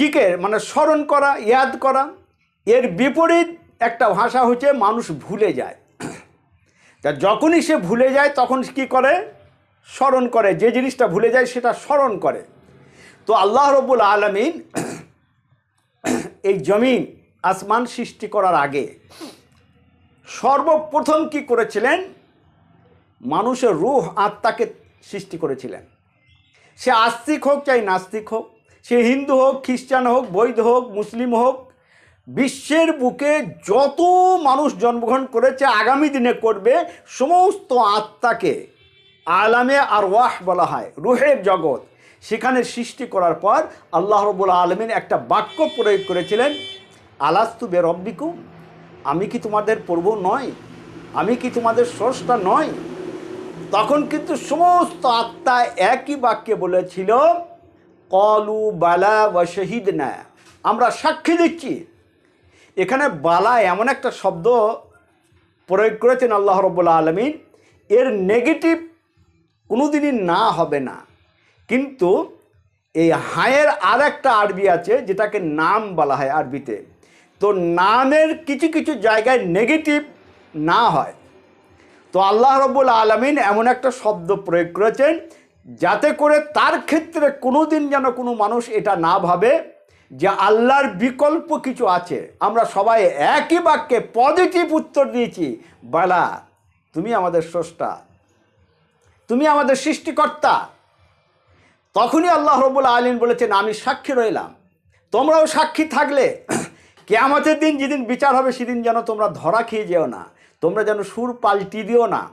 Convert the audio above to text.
জিকের মানে স্মরণ করা, ইয়াদ করা, এর বিপরীত একটা ভাষা হচ্ছে মানুষ ভুলে যায়। তা যখনই সে ভুলে যায়, তখন কি করে? স্মরণ করে, যে জিনিসটা ভুলে যায়, সেটা স্মরণ করে। তো আল্লাহ রব্বুল আলমিন এই জমিন, আসমান সৃষ্টি করার আগে সর্বপ্রথম কি করেছিলেন? মানুষের রুহ, আত্মাকে সৃষ্টি করেছিলেন। সে আস্তিক হোক চাই নাস্তিক হোক সে হিন্দু হোক, খ্রিস্টান হোক, বৈধ হোক, মুসলিম হোক, বিশ্বের বুকে যত মানুষ জন্মগ্রহণ করেছে, আগামী দিনে করবে, সমস্ত আত্মাকে আলামে আর ওয়াহ বলা হয়, রুহের জগৎ। সেখানে সৃষ্টি করার পর আল্লাহ রবুল আলমিন একটা বাক্য প্রয়োগ করেছিলেন, আলাস্তু বে রব্বিকুম আমি কি তোমাদের প্রভু নয় আমি কি তোমাদের স্রষ্টা নয় তখন কিন্তু সমস্ত আত্মা একই বাক্যে বলেছিল কলু বালা বা শহীদ না আমরা সাক্ষী দিচ্ছি। এখানে বালা এমন একটা শব্দ প্রয়োগ করেছেন আল্লাহ রব্বুল্লা আলমিন। এর নেগেটিভ কোনোদিনই না হবে না। কিন্তু এই হায়ের আর একটা আরবি আছে, যেটাকে নাম বলা হয় আরবিতে। তো নামের কিছু কিছু জায়গায় নেগেটিভ না হয়। তো আল্লাহ রব্বুল আলমিন এমন একটা শব্দ প্রয়োগ করেছেন যাতে করে তার ক্ষেত্রে কোনো দিন যেন কোনো মানুষ এটা না ভাবে যে আল্লাহর বিকল্প কিছু আছে। আমরা সবাই একই বাক্যে পজিটিভ উত্তর দিয়েছি। বালা, তুমি আমাদের স্রষ্টা। তুমি আমাদের সৃষ্টিকর্তা। তখনই আল্লাহ রবুল আলীন বলেছেন, আমি সাক্ষী রইলাম। তোমরাও সাক্ষী থাকলে কেয়ামতের দিন যেদিন বিচার হবে, সেদিন যেন তোমরা ধরা খেয়ে যেও না। তোমরা যেন সুর পাল্টি দিও না।